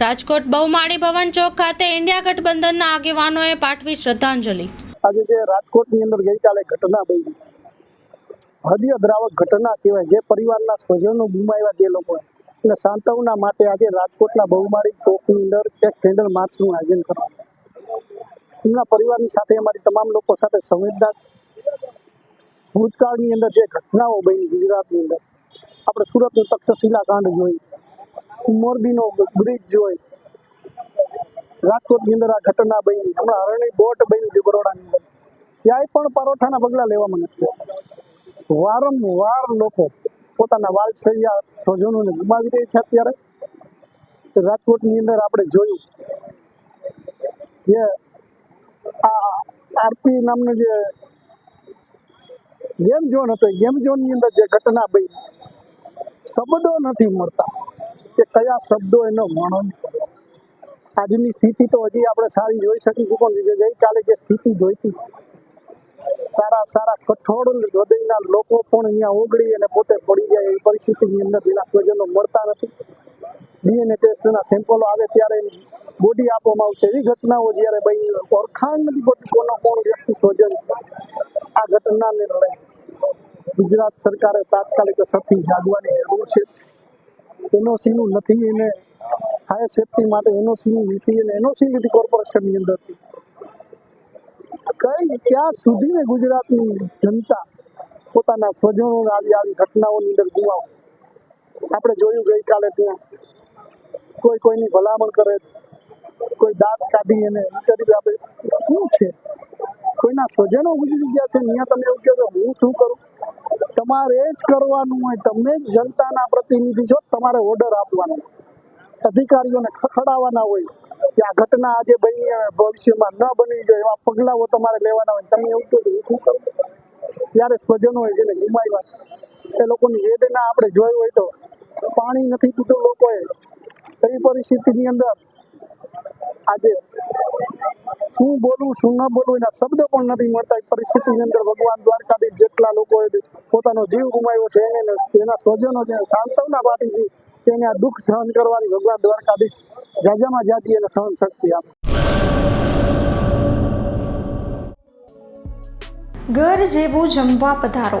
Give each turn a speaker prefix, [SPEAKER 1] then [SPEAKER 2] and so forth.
[SPEAKER 1] રાજકોટ બહુમાળી ભવન ચોક ખાતે ઇન્ડિયા ગઠબંધનના આગેવાનોએ પાઠવી શ્રદ્ધાંજલિ.
[SPEAKER 2] આજે જે રાજકોટની અંદર ગઈકાલે ઘટના બની. હૃદય દ્રાવક ઘટના કહેવાય, જે પરિવારના સ્વજનો ગુમાવ્યા જે લોકો. અને સાંતવના માટે આજે રાજકોટના બહુમાળી ચોકની અંદર એક કેન્ડલ માર્ચનું આયોજન કરવામાં એમના પરિવારની સાથે અમારી તમામ લોકો સાથે સંવેદના ભૂતકાળની અંદર જે ઘટનાઓ બની ગુજરાતની અંદર, આપણે સુરતનું તક્ષશિલા કાંડ જોઈ. મોરબીનો બ્રિજ જોઈ. રાજકોટની અંદર આ ઘટના બની. હમણાં હરણી બોટ બની છે બરોડાની અંદર. ક્યાંય પણ પરોઠાના પગલાં લેવામાં નથી વારંવાર લોકો પોતાના વાલસૈયા સ્વજનોને ગુમાવી રહી છે અત્યારે. રાજકોટની અંદર આપણે જોયું જે આ આરપી નામનું જે ગેમ ઝોન હતો ગેમ ઝોનની અંદર જે ઘટના બની, શબ્દો નથી મળતા. કયા શબ્દો એનો વર્ણન. આજની સ્થિતિ તો હજી આપણે સારી જોઈ શકી છે, પણ ગઈકાલે જે સ્થિતિ જોઈતી, સારા સારા કઠોળ હૃદયના લોકો પણ અહીંયા ઓગળી અને પોતે પડી જાય એવી પરિસ્થિતિની અંદર જેના સ્વજનો મળતા નથી. ડીએનએ ટેસ્ટના સેમ્પલો આવે ત્યારે બોડી આપવામાં આવશે. એવી ઘટનાઓ જ્યારે ભાઈ ઓળખાણ નથી પડતી કોનો કોણ વ્યક્તિ સ્વજન છે. આ ઘટનાને લઈ ગુજરાત સરકારે તાત્કાલિક અસરથી જાગવાની જરૂર છે. એનઓસીનું નથી એને ફાયર સેફટી માટે એનઓસીનું નથી અને એનઓસી નથી કોર્પોરેશનની અંદરથી. કઈ ક્યાં સુધીને ગુજરાતની જનતા પોતાના સ્વજનો આવી આવી ઘટનાઓની અંદર ગુમાવશે? આપણે જોયું ગઈકાલે ત્યાં કોઈ કોઈની ભલામણ કરે છે? કોઈ દાંત કાઢી અને ઇન્ટરવ્યુ આપે શું છે? કોઈના સ્વજનો ગુજરી ગયા છે? ત્યાં તમે એવું કહો હું શું કરું? તમારે જ કરવાનું હોય તમે જ જનતાના પ્રતિનિધિ છો, તમારે ઓર્ડર આપવાનો. અધિકારીઓને ખખડાવવાના હોય. કે આ ઘટના આજે બની ભવિષ્યમાં ન બની જાય, એવા પગલાઓ તમારે લેવાના હોય. તમે એવું કહો શું કરું? ત્યારે સ્વજનો જેને ગુમાવ્યા છે, એ લોકોની વેદના આપણે જોઈ હોય તો પાણી નથી પીતું લોકોએ. એવી પરિસ્થિતિની અંદર આજે શું બોલવું, શું ન બોલવું, એના શબ્દ પણ નથી મળતા. એ પરિસ્થિતિની અંદર ભગવાન દ્વારકાધીશ જેટલા લોકોએ પોતાનો જીવ ગુમાવ્યો છે, એને એના સ્વજનો છે સાંત્વના પાટીથી તેને આ દુઃખ સહન કરવાની ભગવાન દ્વારકાધીશ જાજામાં જાજી એને સહન શક્તિ આપે.
[SPEAKER 3] ઘર જેવું જમવા પધારો.